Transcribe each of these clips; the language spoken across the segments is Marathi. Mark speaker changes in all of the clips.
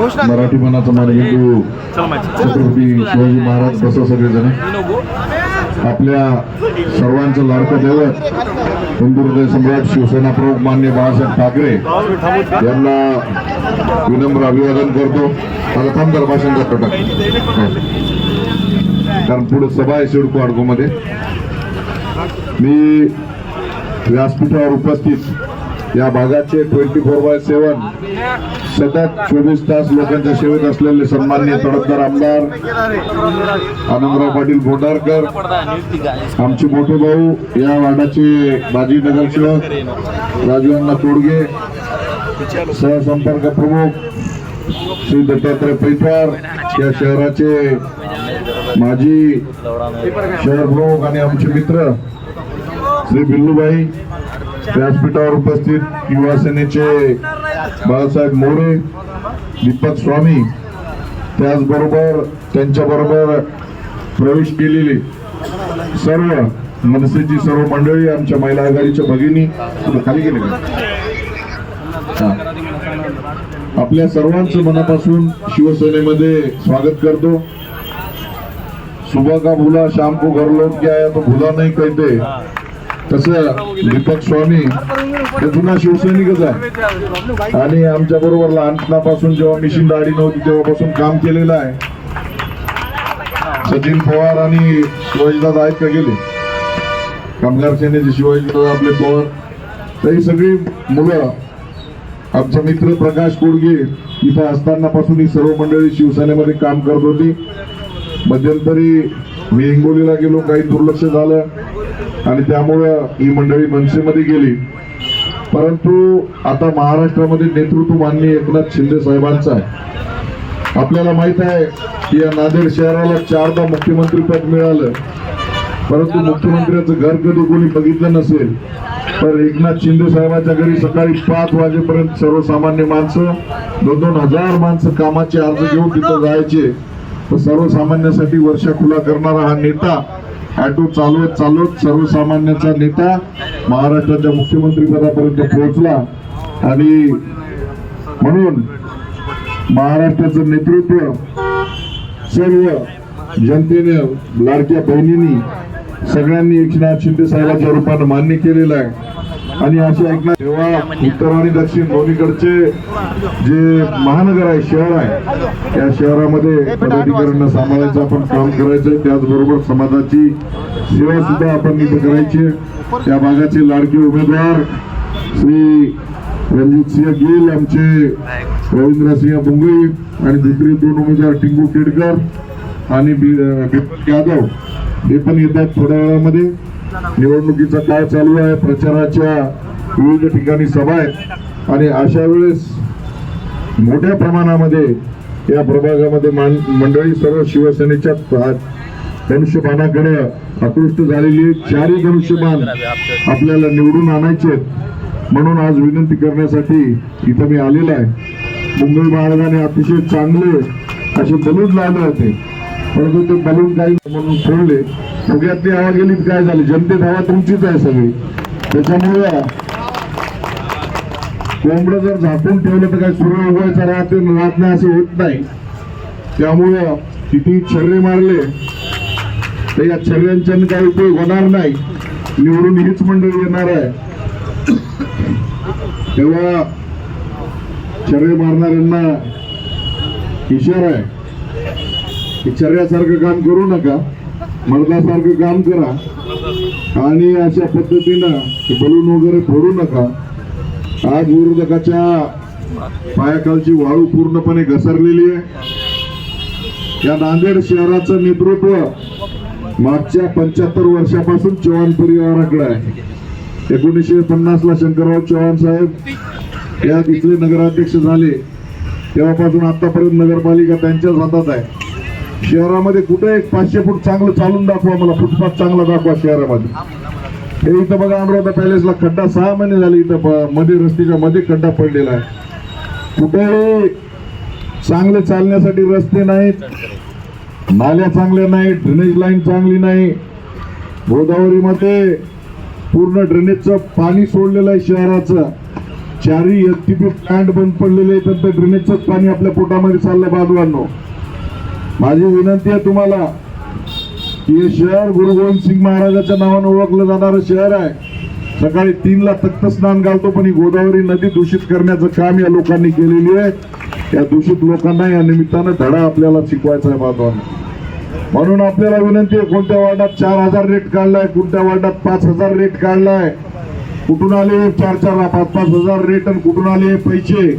Speaker 1: मराठी मनाचा मान हिंदू छत्रपती शिवाजी महाराज बसा सगळेजण. आपल्या सर्वांचं लाडकं दैवत हिंदू हृदय सम्राट शिवसेना प्रमुख मान्य बाळासाहेब ठाकरे यांना विनम्र अभिवादन करतो. आता थांब भाषण करतो टाक. कारण पुढे सभा आहे सिडको अडको मध्ये मी व्यासपीठावर उपस्थित या भागाचे ट्वेंटी फोर बाय सेवन सतत चोवीस तास लोकांच्या सेवेत असलेले सन्मान्य तडफदार आमदार आनंदराव पाटील बोंडारकर आमचे मोठे भाऊ या वार्डाचे माजी नगरसेवक राजू तोडगे सहसंपर्क प्रमुख श्री दत्तात्रय पैठवार या शहराचे माजी शहर प्रमुख आणि आमचे मित्र श्री बिल्लूबाई व्यासपीठावर उपस्थित युवा सेनेचे बाळासाहेब मोरे दीपक स्वामी त्याचबरोबर त्यांच्याबरोबर प्रवेश केलेले सर्व मनसेची सर्व मंडळी आमच्या महिला आघाडीच्या भगिनी खाली गेले. आपल्या सर्वांचं मनापासून शिवसेनेमध्ये स्वागत करतो. सुबह का भूला शाम को घर लौट के आया तो भूला नाही कहते तसं दीपक स्वामी हे जुना शिवसैनिकच आहे. आणि आमच्या बरोबर लहानपणापासून जेव्हा मिशिन दाढी नव्हती तेव्हापासून काम केलेलं आहे. सचिन पवार आणि शिवाजीदादा आहेत का गेले? कामगार सेनेचे शिवाजीदादा आपले पवार. तर ही सगळी मुलं आमचा मित्र प्रकाश कोडगे इथं असतानापासून ही सर्व मंडळी शिवसेनेमध्ये काम करत होती. मध्यंतरी मी हिंगोलीला गेलो काही दुर्लक्ष झालं आणि त्यामुळं ही मंडळी मनसेमध्ये गेली. परंतु आता महाराष्ट्रामध्ये नेतृत्व माननीय एकनाथ शिंदे साहेबांचं आहे. आपल्याला माहीत आहे की या नांदेड शहराला चारदा मुख्यमंत्री पद मिळालं. परंतु मुख्यमंत्र्याचं घर कधी कोणी बघितलं नसेल. तर एकनाथ शिंदे साहेबांच्या घरी सकाळी पाच वाजेपर्यंत सर्वसामान्य माणसं दोन दोन हजार माणसं कामाचे अर्ज घेऊन तिथं जायचे. तर सर्वसामान्यासाठी वर्षा खुला करणारा हा नेता ऑटो चालवत चालवत सर्वसामान्याचा नेता महाराष्ट्राच्या मुख्यमंत्री पदापर्यंत पोहोचला. आणि म्हणून महाराष्ट्राचं नेतृत्व सर्व जनतेने लाडक्या बहिणींनी सगळ्यांनी एकनाथ शिंदे साहेबांच्या रूपानं मान्य केलेलं आहे. आणि असे ऐकणार तेव्हा उत्तर आणि दक्षिण दोन्हीकडचे जे महानगर आहे शहर आहे त्या शहरामध्ये पदाधिकाऱ्यांना सांभाळायचं आपण काम करायचं त्याचबरोबर समाजाची सेवा सुद्धा आपण इथे करायची त्या भागाचे लाडके उमेदवार श्री रणजित सिंह गिल आमचे रवींद्रसिंह बुंगई आणि दुसरे दोन उमेदवार टिंगू केडकर आणि बिपन यादव हे पण येत आहेत थोड्या वेळामध्ये. निवडणुकीचा काळ चालू आहे? प्रचाराच्या विविध ठिकाणी सभा आहेत. आणि अशा वेळेस मोठ्या प्रमाणामध्ये या प्रभागामध्ये मान मंडळी सर्व शिवसेनेच्या धनुष्यबाणाकडे आकृष्ट झालेली चारही धनुष्यबाण आपल्याला निवडून आणायचे म्हणून आज विनंती करण्यासाठी इथं मी आलेलो आहे. मुंबई महाराजाने अतिशय चांगले असे बलून लावले होते. परंतु ते बलून काही म्हणून सोडले. फुग्यातली हवा गेली काय झाली? जनतेत हवा तुमचीच आहे सगळी. त्याच्यामुळे कोंबडं जर झाकून ठेवलं तर काय सूर्य उगवायचा राहते राहत नाही असं होत नाही. त्यामुळं किती छर्रे मारले तर या छर्ऱ्यांच्या काही उपयोग होणार नाही निवडून हीच मंडळी येणार आहे. तेव्हा छर्रे मारणाऱ्यांना इशारा आहे. की छर्यासारखं काम करू नका. मर्दासारखं काम करा. आणि अशा पद्धतीनं बलून वगैरे फोडू नका. आज विरोधकाच्या पायाखालची वाळू पूर्णपणे घसरलेली आहे. या नांदेड शहराचं नेतृत्व मागच्या पंच्याहत्तर वर्षापासून चव्हाण परिवाराकडे आहे. एकोणीसशे पन्नास ला शंकरराव चव्हाण साहेब या तिथले नगराध्यक्ष झाले. तेव्हापासून आतापर्यंत नगरपालिका त्यांच्याच हातात आहे. शहरामध्ये कुठे एक पाचशे फूट चांगलं चालून दाखवा मला फुटपाथ चांगला दाखवा शहरामध्ये. हे इथं बघा अमरावती पॅलेसला खड्डा सहा महिने झाले इथं मध्ये रस्त्याच्या मध्ये खड्डा पडलेला आहे. कुठेही चांगले चालण्यासाठी रस्ते नाहीत नाल्या चांगल्या नाहीत ड्रेनेज लाईन चांगली नाही. गोदावरीमध्ये पूर्ण ड्रेनेजचं पाणी सोडलेलं आहे शहराचं. चारही एस टी पी प्लांट बंद पडलेले आहेत तर ड्रेनेजचंच पाणी आपल्या पोटामध्ये चाललं बाजूवांनो माझी विनंती आहे तुम्हाला की हे शहर गुरु गोविंद सिंग महाराजाच्या नावानं ओळखलं जाणारं शहर आहे. सकाळी तीनला तख्त स्नान घालतो पण ही गोदावरी नदी दूषित करण्याचं काम या लोकांनी केलेली आहे. या दूषित लोकांना या निमित्तानं धडा आपल्याला शिकवायचा आहे बांधवांना. म्हणून आपल्याला विनंती आहे कोणत्या वार्डात चार हजार रेट काढलाय कोणत्या वार्डात पाच हजार रेट काढलाय कुठून आले चार चार पाच पाच हजार रेट आणि कुठून आले पैसे?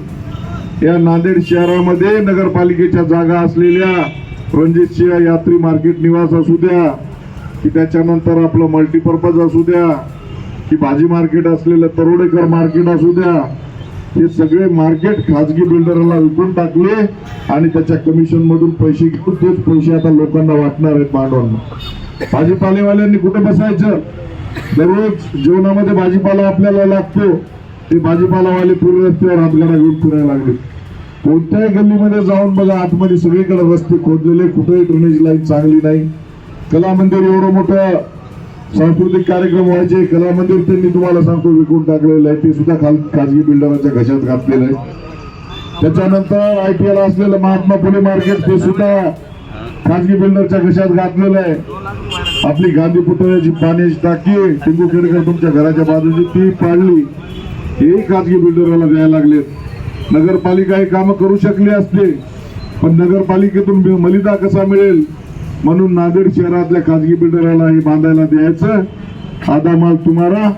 Speaker 1: या नांदेड शहरामध्ये नगरपालिकेच्या जागा असलेल्या रणजित सिंह यात्री मार्केट निवास असू द्या की त्याच्यानंतर आपलं मल्टीपर्पज असू द्या की भाजी मार्केट असलेलं तरोडेकर मार्केट असू द्या हे सगळे मार्केट खाजगी बिल्डरला विकून टाकले आणि त्याच्या कमिशन मधून पैसे घेऊन तेच पैसे आता लोकांना वाटणार आहेत भांडवल भाजीपालेवाल्यांनी कुठे बसायचं? दररोज जेवणामध्ये भाजीपाला आपल्याला लागतो. ते भाजीपालावाले पूर्ण रस्त्यावर हातगाडा घेऊन फिरायला लागले. कोणत्याही गल्लीमध्ये जाऊन बघा आतमध्ये सगळीकडे रस्ते खोदलेले कुठेही ड्रेनेज लाईन चांगली नाही. कला मंदिर एवढं मोठं सांस्कृतिक कार्यक्रम व्हायचे. कला मंदिर त्यांनी तुम्हाला सांगतो विकून टाकलेलं आहे. ते सुद्धा खाल खाजगी बिल्डरांच्या घशात घातलेलं आहे. त्याच्यानंतर आय पी एल असलेलं महात्मा फुले मार्केट ते सुद्धा खाजगी बिल्डरच्या घशात घातलेलं आहे. आपली गांधी पुतळ्याची पाण्याची टाकी टिंबू खेडकर तुमच्या घराच्या बाजूची ती पाडली. हेही खाजगी बिल्डरला द्यायला लागलेत. नगरपालिका हे कामं करू शकली असते पण नगरपालिकेतून मलिदा कसा मिळेल? म्हणून नांदेड शहरातल्या खाजगी बिल्डराला हे बांधायला द्यायचं. आधा माल तुम्हाला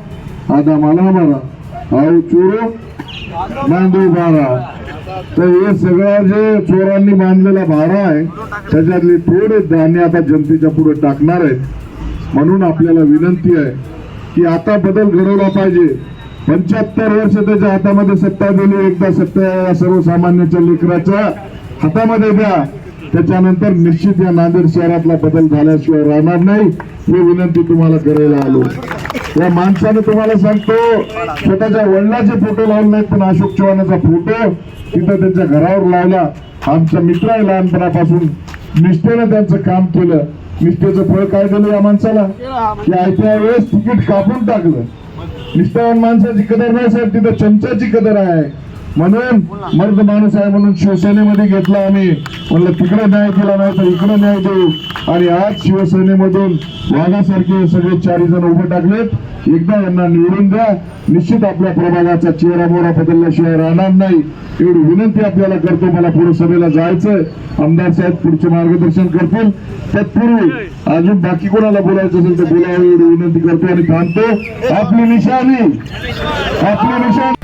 Speaker 1: आधा माल हमारा आओ चोरो बांधो बारा. तर हे सगळं जे चोरांनी बांधलेला भाडा आहे त्याच्यातले थोडे धान्य आता जनतेच्या पुढे टाकणार आहेत. म्हणून आपल्याला विनंती आहे की आता बदल घडवला पाहिजे. पंच्याहत्तर वर्ष त्याच्या हातामध्ये सत्ता दिली एकदा सत्ता या सर्वसामान्याच्या लेकराच्या हातामध्ये द्या. त्याच्यानंतर निश्चित या नांदेड शहरातला बदल झाल्याशिवाय राहणार नाही. ही विनंती तुम्हाला करायला आलो. या माणसाने तुम्हाला सांगतो स्वतःच्या वडिलाचे फोटो लावले नाहीत पण अशोक चव्हाणाचा फोटो तिथं त्यांच्या घरावर लावला. आमचा मित्र आहे लहानपणापासून. निष्ठेनं त्यांचं काम केलं. निष्ठेचं फळ काय दिलं या माणसाला? की आयत्या वेळेस तिकीट कापून टाकलं. निष्ठावान माणसाची कदर नाही साहेब तिथं चमचाची कदर आहे. म्हणून मर्द माणूस आहे म्हणून शिवसेनेमध्ये घेतला आम्ही. म्हणलं तिकडे न्याय केला नाही तर इकडे न्याय देऊ. आणि आज शिवसेनेमधून वाघासारखे सगळे चारी जण उभे टाकलेत. एकदा यांना निवडून द्या. निश्चित आपल्या प्रभागाचा चेहरा मोहरा बदलल्याशिवाय राहणार नाही. एवढी विनंती आपल्याला करतो. मला पुढे सभेला जायचंय. आमदार साहेब पुढचे मार्गदर्शन करतील. तत्पूर्वी अजून बाकी कोणाला बोलायचं असेल तर बोलावं एवढी विनंती करतो आणि थांबतो. आपली निशाणी. आपली निशाणी.